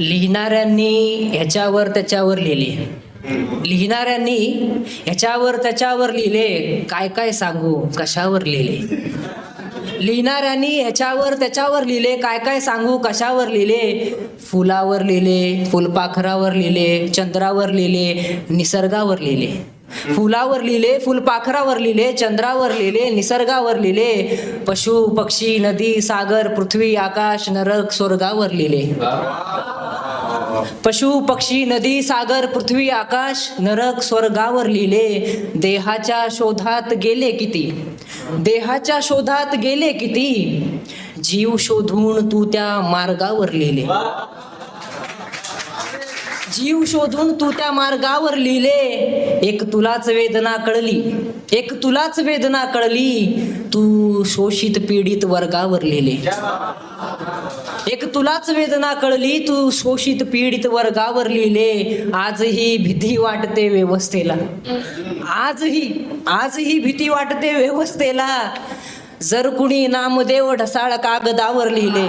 लिहिणाऱ्यांनी ह्याच्यावर त्याच्यावर लिहिले. लिहिणाऱ्यांनी ह्याच्यावर त्याच्यावर लिहिले काय काय सांगू कशावर लिहिले? लिहिणाऱ्यांनी ह्याच्यावर त्याच्यावर लिहिले काय काय सांगू कशावर लिहिले? फुलावर लिहिले फुलपाखरावर लिहिले चंद्रावर लिहिले निसर्गावर लिहिले. फुलावर लिहिले फुलपाखरावर लिहिले चंद्रावर लिहिले निसर्गावर लिहिले. पशु पक्षी नदी सागर पृथ्वी आकाश नरक स्वर्गावर लिहिले. पशु पक्षी नदी सागर पृथ्वी आकाश नरक स्वर्गावर लिहिले देहाच्या शोधात गेले किती? देहाच्या शोधात गेले किती? जीव शोधून तू त्या मार्गावर लिहिले. जीव शोधून तू त्या मार्गावर लिहिले. एक तुलाच वेदना कळली. एक तुलाच वेदना कळली. तू शोषित पीडित वर्गावर लिहिले. तुलाच वेदना कळली? तू शोषित पीडित वर्गावर लिहिले. आजही भीती वाटते व्यवस्थेला. आजही आजही भीती वाटते व्यवस्थेला. जर कुणी नामदेव ढसाळ कागदावर लिहिले